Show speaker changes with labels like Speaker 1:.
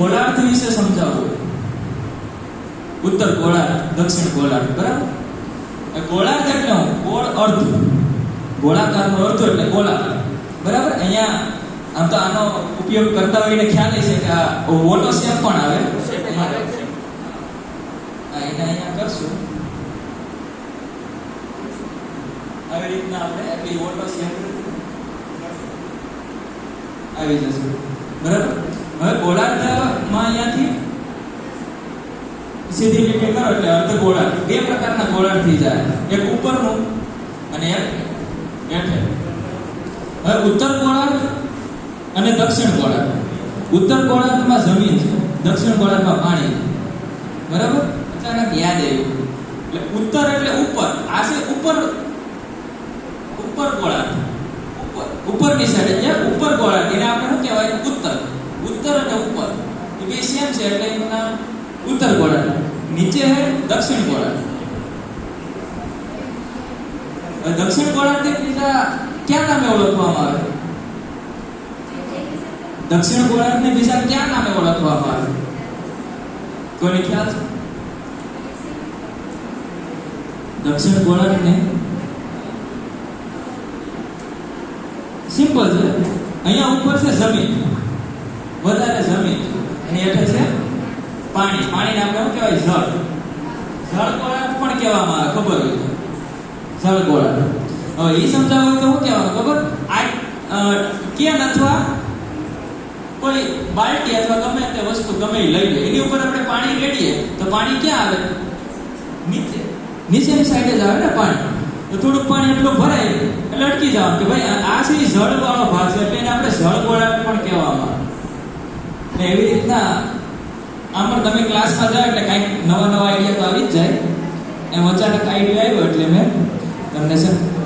Speaker 1: ગોળાર્ધ વિશે સમજાવો. ઉત્તર ગોળાર્થ, દક્ષિણ ગોળાર્થ, બરાબર? ગોળાર્થ એટલે હું, ગોળ અર્ધ. ગોળાકારનો અર્ધ એટલે ગોળાર્ધ બરાબર? અહીંયા આમ તો આનો ઉપયોગ કરતા હોય એને ખ્યાલ છે કે આ ઓટો શેપ પણ આવે. એને અહીંયા કરશું. આવી રીતના આપણે એટલી ઓટો શેપ. આવી જશે. બરાબર? હવે ગોળાર્ધમાં અહીંયાથી સીધી લીટી કરો એટલે અર્ધ ગોળાર્ધ બે પ્રકારના ગોળાર્ધ થઈ જાય. એક ઉપરનું અને એક હેઠે. હવે ઉત્તર ગોળાર્ધ અને દક્ષિણ ગોળાર્ધ ઉત્તર ગોળાર્ધમાં જમીન છે. દક્ષિણ ગોળાર્ધમાં પાણી છે. બરાબર? અચાનક યાદ આવ્યું. એટલે ઉત્તર એટલે ઉપર. આ છે ઉપર ઉપર ગોળાર્ધ ઉપર. ઉપરની સાઈડ એટલે ઉપર ગોળાર્ધ એને આપણે શું કહેવાય? ઉત્તર. ઉત્તર અને ઉપર એ બે સેમ છે એટલે એનું નામ ઉત્તર ગોળાર્ધ નીચે છે દક્ષિણ ગોળાર્ધ હવે દક્ષિણ ગોળાર્ધને બીજા ક્યાં નામે ઓળખવામાં આવે દક્ષિણ ગોળાર્ધને બીજા ક્યાં નામે ઓળખવામાં આવે કોઈને ખ્યાલ છે દક્ષિણ ગોળાર્ધને સિમ્પલ છે અહીંયા ઉપર છે જમીન વધારે જમીન એની હેઠળ છે પાણી. પાણીને આપણે શું કહેવાય? જળ. જળ ગોળાર્ધ પણ કહેવામાં આવે, ખબર હોય. જળ ગોળાર્ધ હવે એ સમજાવવું તો શું કહેવાનું, ખબર? આ કેન અથવા કોઈ બાલ્ટી અથવા ગમે તે વસ્તુ ગમે એ લઈ લે. એની ઉપર આપણે પાણી રેડીએ તો પાણી ક્યાં આવે? નીચે. નીચેની સાઈડે જ આવે ને પાણી. તો થોડુંક પાણી એટલું ભરાય એટલે અટકી જવાનું કે ભાઈ આ છે જળવાળો જળ વાળો ભાગ છે. એટલે આપણે જળ ગોળાર્ધ પણ કહેવામાં આવે ને એવી રીતના આમ પણ તમે ક્લાસમાં જાઓ એટલે કાંઈક નવા નવા આઈડિયા તો આવી જ જાય. એમ અચાનક આઈડિયા આવ્યો એટલે મેં તમને છે